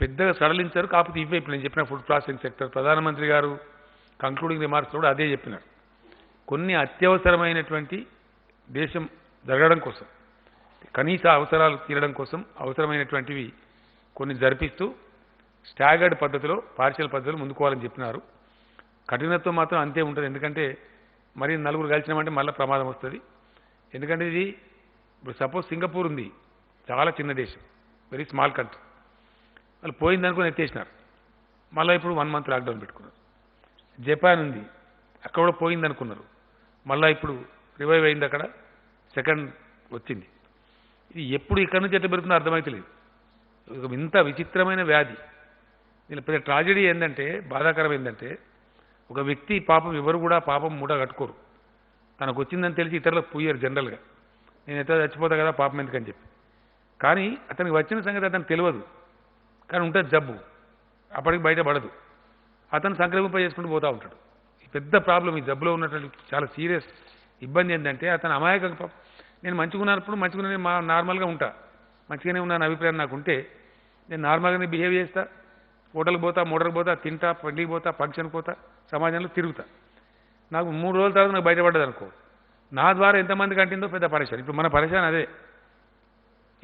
పెద్దగా సడలించారు. కాకపోతే ఇవే ఇప్పుడు నేను చెప్పిన ఫుడ్ ప్రాసెసింగ్ సెక్టర్ ప్రధానమంత్రి గారు కంక్లూడింగ్ రిమార్క్స్ కూడా అదే చెప్పినారు. కొన్ని అత్యవసరమైనటువంటి దేశం జరగడం కోసం కనీస అవసరాలు తీరడం కోసం అవసరమైనటువంటివి కొన్ని జరిపిస్తూ స్టాగర్డ్ పద్ధతిలో పార్షియల్ పద్ధతిలో ముందుకోవాలని చెప్పినారు. కఠినత్వం మాత్రం అంతే ఉంటుంది. ఎందుకంటే మరి నలుగురు కలిసినామంటే మళ్ళీ ప్రమాదం వస్తుంది. ఎందుకంటే ఇది ఇప్పుడు సపోజ్ సింగపూర్ ఉంది. చాలా చిన్న దేశం. వెరీ స్మాల్ కంట్రీ వాళ్ళు పోయిందనుకుని ఎత్తేసినారు మళ్ళీ ఇప్పుడు వన్ మంత్ లాక్డౌన్ పెట్టుకున్నారు. జపాన్ ఉంది. అక్కడ కూడా పోయింది అనుకున్నారు మళ్ళీ ఇప్పుడు రివైవ్ అయింది అక్కడ. సెకండ్ వచ్చింది. ఇది ఎప్పుడు ఇక్కడి నుంచి ఎట్లా పెరుగుతుందో అర్థమైతలేదు. ఇంత విచిత్రమైన వ్యాధి. దీని పెద్ద ట్రాజడీ ఏంటంటే బాధాకరం ఏంటంటే ఒక వ్యక్తి పాపం ఎవరు కూడా పాపం మూట కట్టుకోరు. తనకు వచ్చిందని తెలిసి ఇతరులకు పూయరు జనరల్గా నేను ఎట్లా చచ్చిపోతా కదా పాపం ఎందుకని చెప్పి. కానీ అతనికి వచ్చిన సంగతి అతనికి తెలియదు. కానీ ఉంటుంది జబ్బు. అప్పటికి బయటపడదు అతను సంక్రమింప చేసుకుంటూ పోతూ ఉంటాడు. పెద్ద ప్రాబ్లం ఈ జబ్బులో ఉన్నటువంటి చాలా సీరియస్ ఇబ్బంది ఏంటంటే అతను అమాయక నేను మంచిగా ఉన్నప్పుడు మంచిగా మా నార్మల్గా ఉంటా. మంచిగానే ఉన్నాను అభిప్రాయం నాకు ఉంటే నేను నార్మల్గానే బిహేవ్ చేస్తా. హోటల్కి పోతా మోటర్కి పోతా తింటా పండికి పోతా ఫంక్షన్కి పోతా సమాజంలో తిరుగుతా. నాకు మూడు రోజుల తర్వాత నాకు బయటపడ్డది అనుకో నా ద్వారా ఎంతమందికి అంటిందో పెద్ద పరేషాన్. ఇప్పుడు మన పరేషాన్ అదే.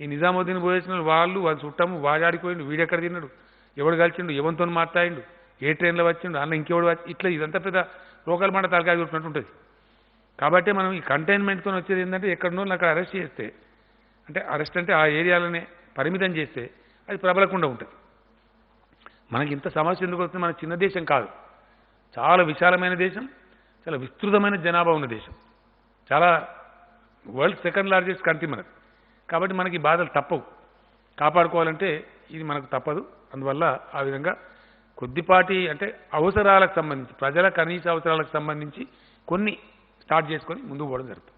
ఈ నిజాముద్దీన్ పోయేసిన వాళ్ళు వాళ్ళు చుట్టాము వాడాడిపోయిండు వీడెక్కడ తిన్నాడు? ఎవడు కలిసిండు? ఎవరితో మాట్లాడిండు? ఏ ట్రైన్లో వచ్చిండు? అన్న ఇంకెవడు వచ్చి? ఇట్లా ఇదంతా పెద్ద లోకల్ మాట తలకాయ చూసినట్టు ఉంటుంది. కాబట్టి మనం ఈ కంటైన్మెంట్తో వచ్చేది ఏంటంటే ఎక్కడనో అక్కడ అరెస్ట్ చేస్తే అంటే అరెస్ట్ అంటే ఆ ఏరియాలోనే పరిమితం చేస్తే అది ప్రబలకుండా ఉంటుంది. మనకి ఇంత సమస్య ఎందుకు వస్తుంది? మన చిన్న దేశం కాదు. చాలా విశాలమైన దేశం చాలా విస్తృతమైన జనాభా ఉన్న దేశం. చాలా వరల్డ్ సెకండ్ లార్జెస్ట్ కంట్రీ మనది. కాబట్టి మనకి ఈ బాధలు తప్పవు. కాపాడుకోవాలంటే ఇది మనకు తప్పదు. అందువల్ల ఆ విధంగా కొద్దిపాటి అంటే అవసరాలకు సంబంధించి ప్రజల కనీస అవసరాలకు సంబంధించి కొన్ని స్టార్ట్ చేసుకొని ముందుకు పోవడం జరుగుతుంది.